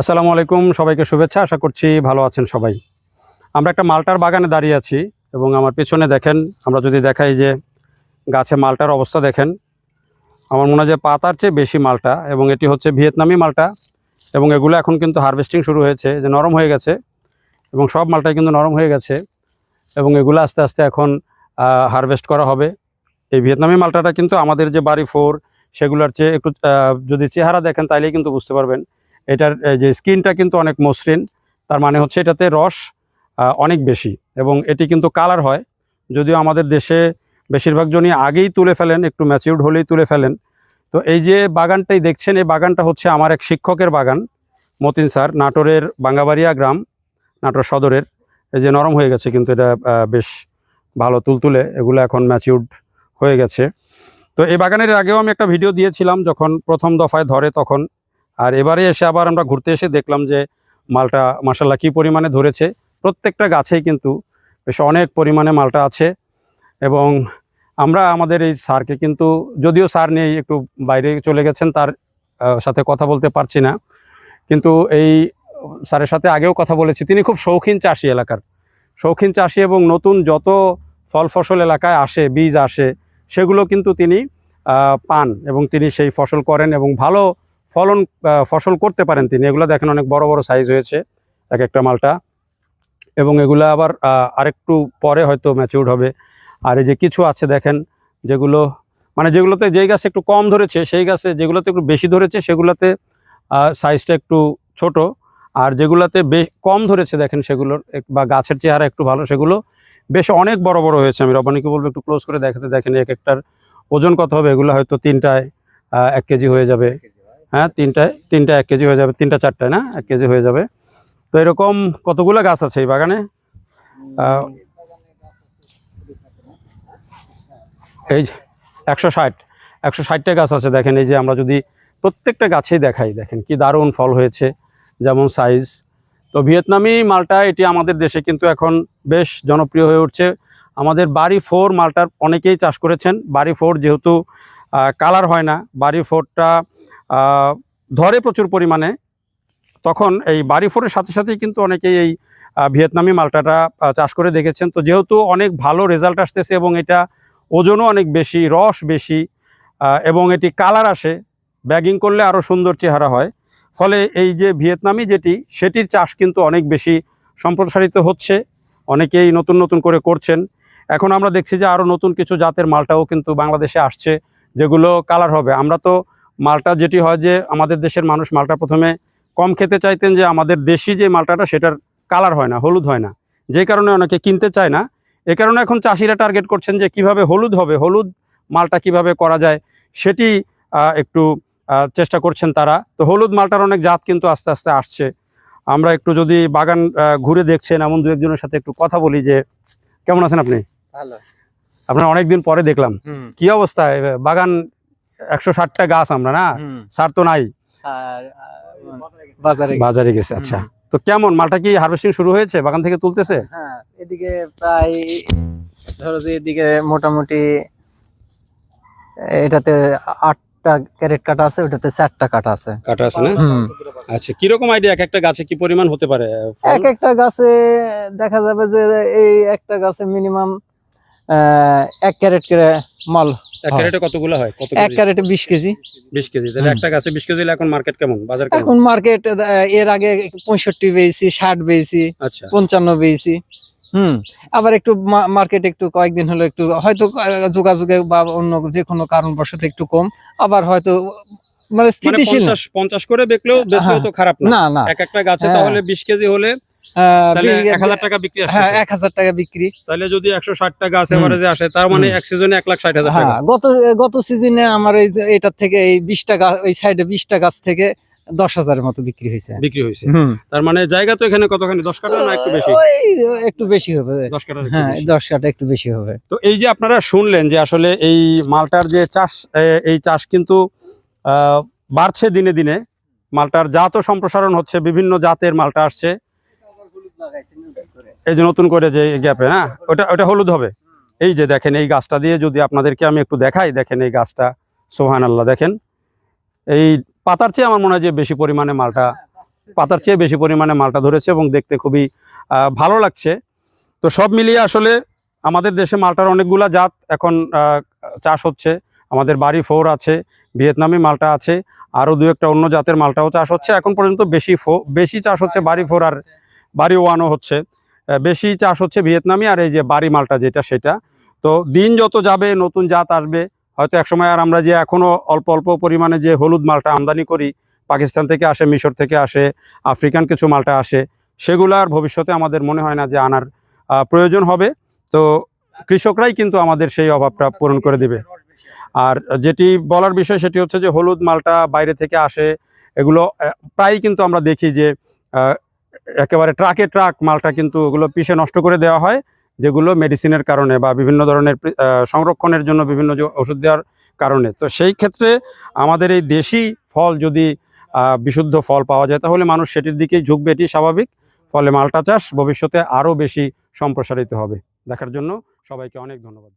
আসসালামু আলাইকুম, সবাইকে শুভেচ্ছা, আশা করছি ভালো আছেন সবাই। আমরা একটা মালটার বাগানে দাঁড়িয়ে আছি এবং আমার পেছনে দেখেন, আমরা যদি দেখাই যে গাছে মালটার অবস্থা দেখেন, আমার মনে হয় যে পাতার চেয়ে বেশি মালটা এবং এটি হচ্ছে ভিয়েতনামি মালটা এবং এগুলো এখন কিন্তু হারভেস্টিং শুরু হয়েছে, যে নরম হয়ে গেছে এবং সব মালটাই কিন্তু নরম হয়ে গেছে এবং এগুলো আস্তে আস্তে এখন হারভেস্ট করা হবে। এই ভিয়েতনামি মালটাটা কিন্তু আমাদের যে বাড়ি ফোর সেগুলোর চেয়ে একটু যদি চেহারা দেখেন তাইলেই কিন্তু বুঝতে পারবেন এটার যে স্কিনটা কিন্তু অনেক মসৃণ, তার মানে হচ্ছে এটাতে রস অনেক বেশি এবং এটি কিন্তু কালার হয়। যদিও আমাদের দেশে বেশিরভাগ জনই আগেই তুলে ফেলেন, একটু ম্যাচিউরড হলেই তুলে ফেলেন। তো এই যে বাগানটাই দেখছেন, এই বাগানটা হচ্ছে আমার এক শিক্ষকের বাগান, মতিন স্যার, নাটোরের বাঙ্গাবাড়িয়া গ্রাম, নাটোর সদরের। এই যে নরম হয়ে গেছে কিন্তু এটা বেশ ভালো তুলতুলে, এগুলো এখন ম্যাচিউরড হয়ে গেছে। তো এই বাগানের আগেও আমি একটা ভিডিও দিয়েছিলাম, যখন প্রথম দফায় ধরে তখন আর এবারে এসে আবার আমরা ঘুরতে এসে দেখলাম যে মালটা মাসাল্লাহ কী পরিমাণে ধরেছে। প্রত্যেকটা গাছেই কিন্তু বেশ অনেক পরিমাণে মালটা আছে এবং আমরা আমাদের এই স্যারকে কিন্তু যদিও স্যার নেই একটু বাইরে চলে গেছেন তার সাথে কথা বলতে পারছি না। কিন্তু এই স্যারের সাথে আগেও কথা বলেছি। তিনি খুব শৌখিন চাষি এলাকার। শৌখিন চাষি এবং নতুন যত ফল ফসল এলাকায় আসে, বীজ আসে, সেগুলো কিন্তু তিনি পান এবং তিনি সেই ফসল করেন এবং ভালো ফলন ফসল করতে পারেন তিনি। এগুলো দেখেন অনেক বড় বড় সাইজ হয়েছে এক একটা মালটা। এবং এগুলো আবার আরেকটু পরে হয়তো ম্যাচিউর হবে। আর এই যে কিছু আছে দেখেন, যেগুলো মানে যেগুলোতে যেই গাছে একটু কম ধরেছে, সেই গাছে যেগুলোতে একটু বেশি ধরেছে, সেগুলোতে সাইজটা একটু ছোট। আর যেগুলোতে বেশ কম ধরেছে দেখেন সেগুলোর বা গাছের চেহারা একটু ভালো, সেগুলো বেশ অনেক বড় বড় হয়েছে। আমি রবানিকে বলব একটু ক্লোজ করে দেখাতে দেখেন এক একটার ওজন কত হবে? এগুলো হয়তো তিনটায় এক কেজি হয়ে যাবে। হ্যাঁ তিনটায় তিনটা এক কেজি হয়ে যাবে, তিনটা চারটায় না? এক কেজি হয়ে যাবে। তো এরকম কতগুলো গাছ আছে এই বাগানে? এই একশো ষাট, একশো ষাটটা গাছ আছে দেখেন, এই যে আমরা যদি প্রত্যেকটা গাছেই দেখাই, দেখেন কি দারুণ ফল হয়েছে, যেমন সাইজ। তো ভিয়েতনামি মালটা এটি আমাদের দেশে কিন্তু এখন বেশ জনপ্রিয় হয়ে উঠছে। আমাদের বাড়ি ফোর মালটার অনেকেই চাষ করেছেন। বাড়ি ফোর যেহেতু কালার হয় না, বাড়ি ফোরটা ধরে প্রচুর পরিমাণে। তখন এই বাড়ি ফোরের সাথে সাথেই কিন্তু অনেকেই এই ভিয়েতনামি মালটাটা চাষ করে দেখেছেন। তো যেহেতু অনেক ভালো রেজাল্ট আসতেছে এবং এটা ওজনও অনেক বেশি, রস বেশি এবং এটি কালার আসে ব্যাগিং করলে আরও সুন্দর চেহারা হয়। ফলে এই যে ভিয়েতনামি যেটি, সেটির চাষ কিন্তু অনেক বেশি সম্প্রসারিত হচ্ছে। অনেকেই নতুন নতুন করে করছেন। এখন আমরা দেখছি যে আরও নতুন কিছু জাতের মালটাও কিন্তু বাংলাদেশে আসছে, যেগুলো কালার হবে। আমরা তো মালটা যেটি হয় যে আমাদের দেশের মানুষ মালটা প্রথমে কম খেতে চাইতেন যে আমাদের দেশি যে মালটাটা সেটার কালার হয় না হলুদ হয় না। যে কারণে অনেকে কিনতে চায় না। এ কারণে এখন চাষিরা টার্গেট করছেন যে কীভাবে হলুদ হবে হলুদ মালটা কীভাবে করা যায় সেটি একটু চেষ্টা করছেন তারা। তো হলুদ মালটার অনেক জাত কিন্তু আস্তে আস্তে আসছে। আমরা একটু যদি বাগান ঘুরে দেখছেন এমন দু একজনের সাথে একটু কথা বলি যে কেমন আছেন আপনি? ভালো। আপনার অনেকদিন পরে দেখলাম। কি অবস্থা? বাগান একশো ষাটটা গাছ আমরা না? সার তো নাই। বাজারে বাজারে গেছে আচ্ছা। তো কেমন মালটা কি হারভেস্টিং শুরু হয়েছে? বাগান থেকে তুলতেছে? হ্যাঁ এদিকে প্রায় ধরো যে এদিকে মোটামুটি এটাতে আটটা ক্যারেট কাটা আছে ওটাতে চারটা কাটা আছে। কাটা আছে না? আচ্ছা কীরকম আইডিয়া এক একটা গাছে কি পরিমাণ হতে পারে এক একটা গাছে দেখা যাবে যে এই একটা গাছে মিনিমাম এক ক্যারেট করে মাল এক ক্যারেটে কতগুলো হয়? কত এক ক্যারেটে বিশ কেজি। বিশ কেজি। তাহলে একটা গাছে বিশ কেজি এখন মার্কেট কেমন? বাজার এখন মার্কেট এর আগে পঁয়ষট্টি ষাট আচ্ছা। পঞ্চান্ন পেয়েছি হুম। আবার একটু মার্কেট একটু কয়েকদিন হলো একটু হয়তো যোগাযোগে বা অন্য যে কোনো কারণবশত একটু কম। আবার হয়তো মানে মানে স্থিতিশীল। পঞ্চাশ করে বেচলেও বেচলেও হ্যাঁ। তো খারাপ না। না না। এক একটা গাছে হ্যাঁ। তাহলে বিশ কেজি হলে টাকা বিক্রি হ্যাঁ এক হাজার টাকা বিক্রি। তাহলে যদি একশো গাছ হুম। এভারেজে আসে তার মানে এক সিজনে এক লাখ ষাট হাজার হ্যাঁ গত গত সিজনে আমার এই যে এটার থেকে এই বিশটা গাছ ওই সাইডে বিশটা গাছ থেকে দশ হাজারের মতো বিক্রি হয়েছে। বিক্রি হয়েছে। তার মানে জায়গা তো এখানে কতখানি দশ না একটু বেশি? একটু বেশি হবে। দশ হ্যাঁ দশ কাটা একটু বেশি হবে। তো এই যে আপনারা শুনলেন যে আসলে এই মালটার যে চাষ এই চাষ কিন্তু আহ, বাড়ছে দিনে দিনে। মালটার জাতও সম্প্রসারণ হচ্ছে বিভিন্ন জাতের মালটা আসছে। এই যে নতুন করে যে গ্যাপে না? ওটা ওটা হলুদ হবে। এই যে দেখেন এই গাছটা দিয়ে যদি আপনাদেরকে আমি একটু দেখাই দেখেন এই গাছটা। সোহান আল্লাহ দেখেন। এই পাতার চেয়ে আমার মনে হয় যে বেশি পরিমাণে মালটা পাতার চেয়ে বেশি পরিমাণে মালটা ধরেছে এবং দেখতে খুবই ভালো লাগছে। তো সব মিলিয়ে আসলে আমাদের দেশে মালটার অনেকগুলা জাত এখন আহ, চাষ হচ্ছে। আমাদের বাড়ি ফোর আছে ভিয়েতনামি মালটা আছে আরও দু একটা অন্য জাতের মালটাও চাষ হচ্ছে। এখন পর্যন্ত বেশি ফো বেশি চাষ হচ্ছে বাড়ি ফোর আর বাড়ি ওয়ানও হচ্ছে। বেশি চাষ হচ্ছে ভিয়েতনামি আর এই যে বাড়ি মালটা যেটা সেটা। তো দিন যত যাবে নতুন জাত আসবে। হয়তো একসময় আর আমরা যে এখনও অল্প অল্প পরিমাণে যে হলুদ মালটা আমদানি করি পাকিস্তান থেকে আসে মিশর থেকে আসে আফ্রিকান কিছু মালটা আসে সেগুলো আর ভবিষ্যতে আমাদের মনে হয় না যে আনার প্রয়োজন হবে। তো কৃষকরাই কিন্তু আমাদের সেই অভাবটা পূরণ করে দিবে। আর যেটি বলার বিষয় সেটি হচ্ছে যে হলুদ মালটা বাইরে থেকে আসে এগুলো আহ, প্রায়ই কিন্তু আমরা দেখি যে একেবারে ট্রাকে ট্রাক মালটা কিন্তু ওগুলো পিষে নষ্ট করে দেওয়া হয়, যেগুলো মেডিসিনের কারণে বা বিভিন্ন ধরনের সংরক্ষণের জন্য বিভিন্ন ওষুধ দেওয়ার কারণে। তো সেই ক্ষেত্রে আমাদের এই দেশি ফল যদি বিশুদ্ধ ফল পাওয়া যায়, তাহলে মানুষ সেটির দিকেই ঝুঁকবে এটি স্বাভাবিক। ফলে মালটা চাষ ভবিষ্যতে আরও বেশি সম্প্রসারিত হবে। দেখার জন্য সবাইকে অনেক ধন্যবাদ।